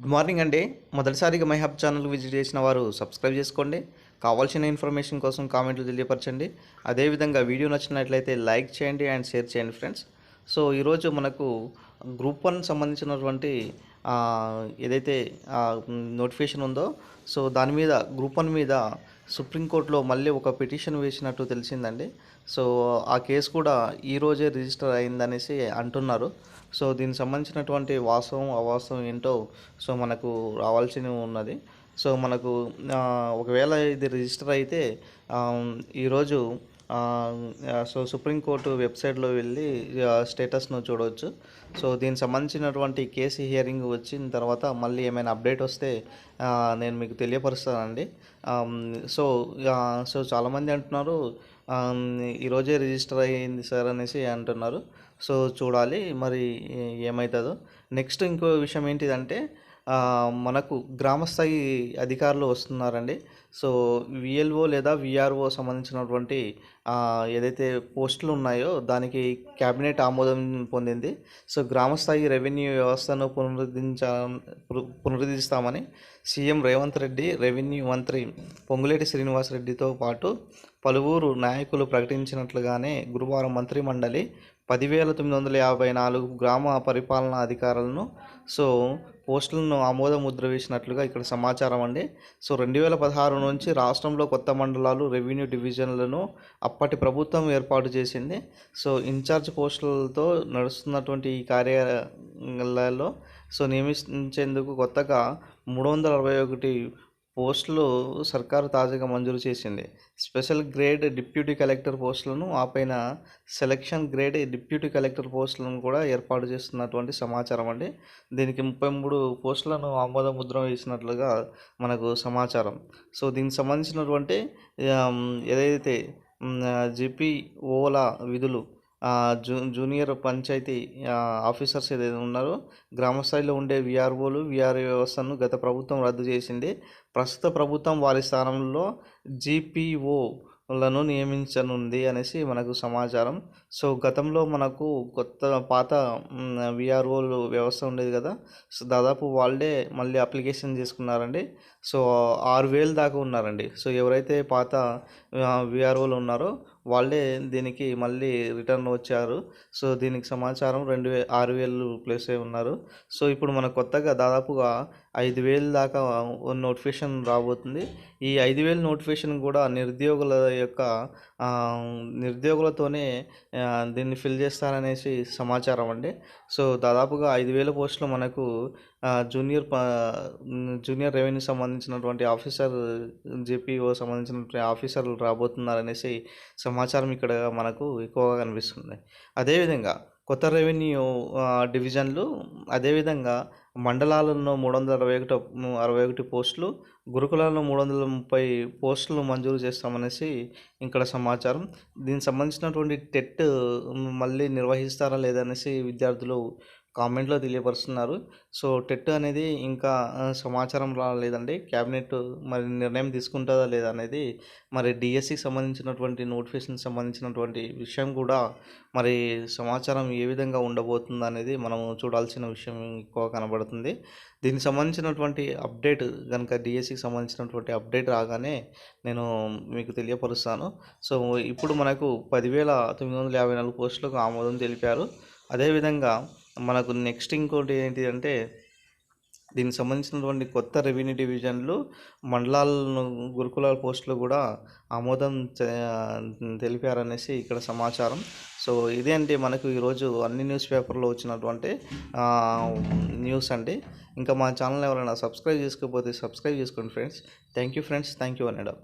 Good morning అండి. మొదటిసారిగా my hub ఛానల్కి విజిట్ చేసిన వారు సబ్స్క్రైబ్ చేసుకోండి. కావాల్సిన ఇన్ఫర్మేషన్ కోసం కామెంట్లు తెలియపరచండి. అదేవిధంగా వీడియో నచ్చినట్లయితే లైక్ చేయండి అండ్ షేర్ చేయండి ఫ్రెండ్స్. సో ఈరోజు మనకు గ్రూప్ వన్ సంబంధించినటువంటి ఏదైతే నోటిఫికేషన్ ఉందో సో దాని మీద గ్రూప్ వన్ మీద సుప్రీంకోర్టులో మళ్ళీ ఒక పిటిషన్ వేసినట్టు తెలిసిందండి. సో ఆ కేసు కూడా ఈరోజే రిజిస్టర్ అయిందనేసి అంటున్నారు. సో దీనికి సంబంధించినటువంటి వాస్తవం అవాస్తవం ఏంటో సో మనకు రావాల్సి ఉన్నది. సో మనకు ఒకవేళ ఇది రిజిస్టర్ అయితే ఈరోజు సో సుప్రీంకోర్టు వెబ్సైట్లో వెళ్ళి ఆ, స్టేటస్ను చూడవచ్చు సో దీనికి సంబంధించినటువంటి కేసు హియరింగ్ వచ్చిన తర్వాత మళ్ళీ ఏమైనా అప్డేట్ వస్తే నేను మీకు తెలియపరుస్తానండి. సో సో చాలామంది అంటున్నారు ఈరోజే రిజిస్టర్ అయ్యింది సార్ అనేసి అంటున్నారు. సో చూడాలి మరి ఏమవుతుందో నెక్స్ట్ ఇంకో విషయం ఏంటిదంటే మనకు గ్రామస్థాయి అధికారులు వస్తున్నారండి. సో విఎల్ఓ లేదా విఆర్ఓ సంబంధించినటువంటి ఏదైతే పోస్టులు ఉన్నాయో దానికి క్యాబినెట్ ఆమోదం పొందింది. సో గ్రామస్థాయి రెవెన్యూ వ్యవస్థను పునరుద్ధరించ పునరుద్ధరిస్తామని సీఎం రేవంత్ రెడ్డి రెవెన్యూ మంత్రి పొంగులేటి శ్రీనివాసరెడ్డితో పాటు పలువురు నాయకులు ప్రకటించినట్లుగానే గురువారం మంత్రిమండలి పదివేల తొమ్మిది వందల యాభై నాలుగు గ్రామ పరిపాలనా అధికారులను సో పోస్టులను ఆమోద ముద్ర వేసినట్లుగా ఇక్కడ సమాచారం అండి. సో రెండు వేల పదహారు నుంచి రాష్ట్రంలో కొత్త మండలాలు రెవెన్యూ డివిజన్లను అప్పటి ప్రభుత్వం ఏర్పాటు చేసింది. సో ఇన్ఛార్జ్ పోస్టులతో నడుస్తున్నటువంటి ఈ కార్యాలయాల్లో సో నియమించేందుకు కొత్తగా మూడు వందల అరవై ఒకటి పోస్టులు సర్కారు తాజాగా మంజూరు చేసింది. స్పెషల్ గ్రేడ్ డిప్యూటీ కలెక్టర్ పోస్టులను ఆపైన సెలక్షన్ గ్రేడ్ డిప్యూటీ కలెక్టర్ పోస్టులను కూడా ఏర్పాటు చేస్తున్నటువంటి సమాచారం అండి. దీనికి ముప్పై మూడు పోస్టులను ఆమోద ముద్ర వేసినట్లుగా మనకు సమాచారం. సో దీనికి సంబంధించినటువంటి ఏదైతే ఏదైతే జిపిఓల విధులు జూ జూనియర్ పంచాయతీ ఆఫీసర్స్ ఏదైతే ఉన్నారో గ్రామ స్థాయిలో ఉండే విఆర్ఓలు విఆర్ఏ వ్యవస్థను గత ప్రభుత్వం రద్దు చేసింది. ప్రస్తుత ప్రభుత్వం వారి స్థానంలో జిపిఓలను నియమించనుంది అనేసి మనకు సమాచారం. సో గతంలో మనకు కొత్త పాత విఆర్ఓలు వ్యవస్థ ఉండేది కదా. సో దాదాపు వాళ్ళే మళ్ళీ అప్లికేషన్ చేసుకున్నారండి. సో ఆరు వేలు దాకా ఉన్నారండి. సో ఎవరైతే పాత విఆర్ఓలు ఉన్నారో వాళ్ళే దీనికి మళ్ళీ రిటర్న్ వచ్చారు. సో దీనికి సమాచారం రెండు వే ఆరు వేలు ప్లేస్ అయి ఉన్నారు. సో ఇప్పుడు మనకు కొత్తగా దాదాపుగా ఐదు వేలు దాకా నోటిఫికేషన్ రాబోతుంది. ఈ ఐదు వేలు నోటిఫికేషన్ కూడా నిరుద్యోగుల యొక్క నిరుద్యోగులతోనే దీన్ని ఫిల్ చేస్తారనేసి సమాచారం అండి. సో దాదాపుగా ఐదు వేల పోస్టులు మనకు జూనియర్ ప జూనియర్ రెవెన్యూ సంబంధించినటువంటి ఆఫీసర్ జేపీఓ సంబంధించినటువంటి ఆఫీసర్లు రాబోతున్నారనేసి సమాచారం ఇక్కడ మనకు ఎక్కువగా కనిపిస్తుంది. అదేవిధంగా కొత్త రెవెన్యూ డివిజన్లు అదేవిధంగా మండలాలలో మూడు వందల అరవై ఒకటి అరవై ఒకటి పోస్టులు గురుకులాల్లో మూడు వందల ముప్పై పోస్టులు మంజూరు చేస్తామనేసి ఇక్కడ సమాచారం. దీనికి సంబంధించినటువంటి టెట్ మళ్ళీ నిర్వహిస్తారా లేదనేసి విద్యార్థులు కామెంట్లో తెలియపరుస్తున్నారు. సో టెట్ అనేది ఇంకా సమాచారం రాలేదండి. క్యాబినెట్ మరి నిర్ణయం తీసుకుంటుందా లేదా అనేది మరి డిఎస్సికి సంబంధించినటువంటి నోటిఫికేషన్ సంబంధించినటువంటి విషయం కూడా మరి సమాచారం ఏ విధంగా ఉండబోతుంది అనేది మనం చూడాల్సిన విషయం ఎక్కువ కనబడుతుంది. దీనికి సంబంధించినటువంటి అప్డేట్ కనుక డిఎస్సికి సంబంధించినటువంటి అప్డేట్ రాగానే నేను మీకు తెలియపరుస్తాను. సో ఇప్పుడు మనకు పదివేల తొమ్మిది వందల యాభై నాలుగు పోస్టులకు ఆమోదం తెలిపారు. అదేవిధంగా మనకు నెక్స్ట్ ఇంకోటి ఏంటి అంటే దీనికి సంబంధించినటువంటి కొత్త రెవెన్యూ డివిజన్లు మండలాలను గురుకులాల పోస్టులు కూడా ఆమోదం తెలిపారనేసి ఇక్కడ సమాచారం. సో ఇదే అండి మనకు ఈరోజు అన్ని న్యూస్ పేపర్లో వచ్చినటువంటి న్యూస్ అండి. ఇంకా మా ఛానల్ ఎవరైనా సబ్స్క్రైబ్ చేసుకోకపోతే సబ్స్క్రైబ్ చేసుకోండి friends. Thank you friends. Thank you అనడం.